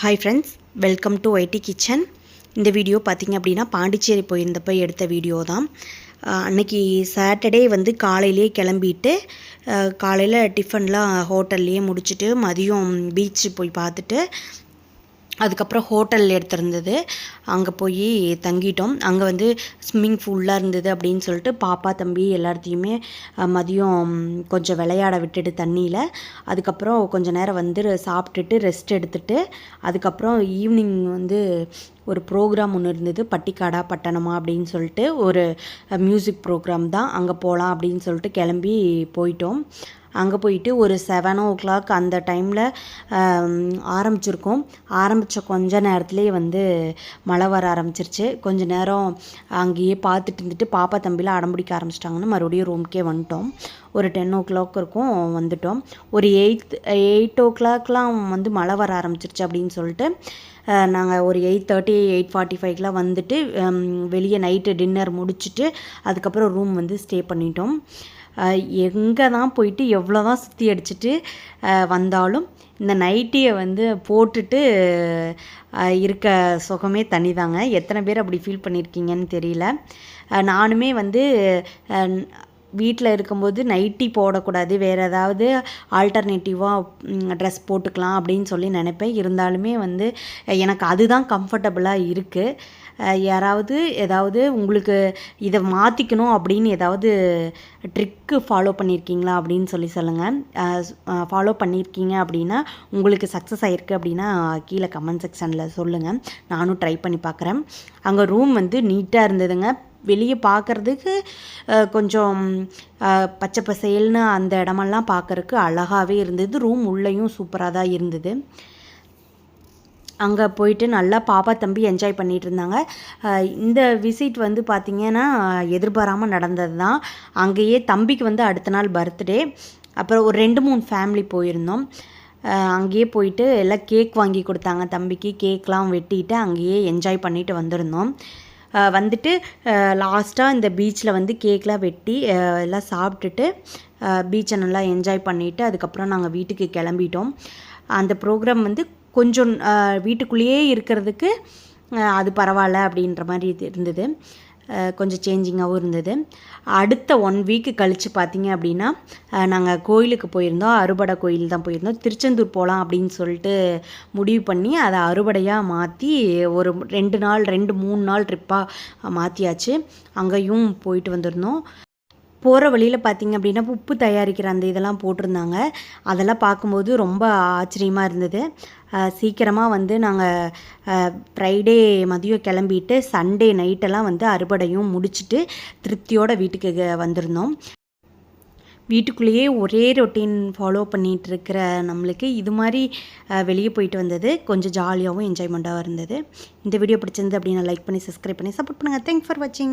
Hi friends welcome to IT kitchen இந்த video பார்த்திங்க அப்படின்னா பாண்டிச்சேரி போயிருந்தப்போ எடுத்த வீடியோ தான். அன்னைக்கு சாட்டர்டே வந்து காலையிலே கிளம்பிட்டு காலையில் டிஃபன்லாம் ஹோட்டல்லையே முடிச்சுட்டு மதியம் பீச் போய் பார்த்துட்டு அதுக்கப்புறம் ஹோட்டல் எடுத்திருந்தது. அங்கே போய் தங்கிட்டோம். அங்கே வந்து ஸ்விம்மிங் ஃபுல்லாக இருந்தது அப்படின்னு சொல்லிட்டு பாப்பா தம்பி எல்லாத்தையுமே மதியம் கொஞ்சம் விளையாட விட்டுட்டு தண்ணியில். அதுக்கப்புறம் கொஞ்சம் நேரம் வந்து சாப்பிட்டுட்டு ரெஸ்ட் எடுத்துட்டு அதுக்கப்புறம் ஈவினிங் வந்து ஒரு ப்ரோக்ராம் ஒன்று இருந்தது. பட்டிக்காடா பட்டணமா அப்படின்னு சொல்லிட்டு ஒரு மியூசிக் ப்ரோக்ராம் தான். அங்கே போகலாம் அப்படின்னு சொல்லிட்டு கிளம்பி போயிட்டோம். அங்கே போயிட்டு ஒரு செவன் ஓ கிளாக் அந்த டைமில் ஆரம்பிச்சிருக்கோம். ஆரம்பித்த கொஞ்ச நேரத்துலேயே வந்து மழை வர ஆரம்பிச்சிருச்சு. கொஞ்ச நேரம் அங்கேயே பார்த்துட்டு இருந்துட்டு பாப்பா தம்பிலாம் அடம்பிடிக்க ஆரம்பிச்சிட்டாங்கன்னு மறுபடியும் ரூம்க்கே வந்துட்டோம். ஒரு டென் ஓ கிளாக் இருக்கும் வந்துட்டோம். ஒரு எயித் எயிட் ஓ கிளாக்லாம் வந்து மழை வர ஆரம்பிச்சிருச்சு அப்படின்னு சொல்லிட்டு நாங்கள் ஒரு எயிட் தேர்ட்டி எயிட் ஃபார்ட்டி ஃபைவ்க்கெலாம் வந்துட்டு வெளியே நைட்டு டின்னர் முடிச்சுட்டு அதுக்கப்புறம் ரூம் வந்து ஸ்டே பண்ணிட்டோம். எங்கே தான் போயிட்டு எவ்வளோ தான் சுற்றி அடிச்சுட்டு வந்தாலும் இந்த நைட்டியை வந்து போட்டுட்டு இருக்க சுகமே தனி தாங்க எத்தனை பேர் அப்படி ஃபீல் பண்ணியிருக்கீங்கன்னு தெரியல. நானுமே வந்து வீட்டில் இருக்கும்போது நைட்டி போடக்கூடாது. வேறு ஏதாவது ஆல்டர்னேட்டிவாக ட்ரெஸ் போட்டுக்கலாம் அப்படின்னு சொல்லி நினைப்பேன். இருந்தாலுமே வந்து எனக்கு அதுதான் கம்ஃபர்டபுளாக இருக்குது யாராவது ஏதாவது உங்களுக்கு இதை மாற்றிக்கணும் அப்படின்னு ஏதாவது ட்ரிக்கு ஃபாலோ பண்ணியிருக்கீங்களா அப்படின்னு சொல்லி சொல்லுங்கள் ஃபாலோ பண்ணியிருக்கீங்க அப்படின்னா உங்களுக்கு சக்ஸஸ் ஆகிருக்கு அப்படின்னா கீழே கமெண்ட் செக்ஷனில் சொல்லுங்கள் நானும் ட்ரை பண்ணி பார்க்குறேன் அங்கே ரூம் வந்து நீட்டாக இருந்ததுங்க. வெளியே பார்க்குறதுக்கு கொஞ்சம் பச்சை பசேல்னு அந்த இடமெல்லாம் பார்க்குறக்கு அழகாகவே இருந்தது. ரூம் உள்ளேயும் சூப்பராக தான் இருந்தது. அங்கே போயிட்டு நல்லா பாப்பா தம்பி என்ஜாய் பண்ணிகிட்டு இருந்தாங்க இந்த விசிட் வந்து பார்த்திங்கன்னா எதிர்பாராமல் நடந்தது தான் அங்கேயே தம்பிக்கு வந்து அடுத்த நாள் பர்த்டே அப்புறம் ஒரு ரெண்டு மூணு ஃபேமிலி போயிருந்தோம். அங்கேயே போயிட்டு எல்லாம் கேக் வாங்கி கொடுத்தாங்க தம்பிக்கு. கேக்லாம் வெட்டிட்டு அங்கேயே என்ஜாய் பண்ணிட்டு வந்திருந்தோம். வந்துட்டு லாஸ்ட்டாக இந்த பீச்சில் வந்து கேக்லாம் வெட்டி எல்லாம் சாப்பிட்டுட்டு பீச்சை நல்லா என்ஜாய் பண்ணிவிட்டு அதுக்கப்புறம் நாங்கள் வீட்டுக்கு கிளம்பிட்டோம். அந்த ப்ரோக்ராம் வந்து கொஞ்சம் வீட்டுக்குள்ளேயே இருக்கிறதுக்கு அது பரவாயில்ல அப்படின்ற மாதிரி இது இருந்தது. கொஞ்சம் சேஞ்சிங்காகவும் இருந்தது. அடுத்த ஒன் வீக்கு கழித்து பார்த்தீங்க அப்படின்னா நாங்கள் கோயிலுக்கு போயிருந்தோம். அறுபடை கோயில் தான் போயிருந்தோம். திருச்செந்தூர் போகலாம் அப்படின்னு சொல்லிட்டு முடிவு பண்ணி அதை அறுபடையாக மாற்றி ஒரு ரெண்டு நாள் ரெண்டு மூணு நாள் ட்ரிப்பாக மாற்றியாச்சு அங்கேயும் போயிட்டு வந்திருந்தோம். போகிற வழியில் பார்த்திங்க அப்படின்னா உப்பு தயாரிக்கிற அந்த இதெல்லாம் போட்டிருந்தாங்க. அதெல்லாம் பார்க்கும்போது ரொம்ப ஆச்சரியமாக இருந்தது. சீக்கிரமாக வந்து நாங்கள் ஃப்ரைடே மதியம் கிளம்பிட்டு சண்டே நைட்டெல்லாம் வந்து அறுபடையும் முடிச்சுட்டு திருப்தியோட வீட்டுக்கு வந்திருந்தோம். வீட்டுக்குள்ளேயே ஒரே ரொட்டீன் ஃபாலோ பண்ணிகிட்டு இருக்கிற நம்மளுக்கு இது மாதிரி வெளியே போயிட்டு வந்தது. கொஞ்சம் ஜாலியாகவும் என்ஜாய்மெண்ட்டாகவும் இருந்தது. இந்த வீடியோ பிடிச்சிருந்து அப்படின்னு லைக் பண்ணி சப்ஸ்கிரைப் பண்ணி சப்போர்ட் பண்ணுங்கள் தேங்க்ஸ் ஃபார் வாட்சிங்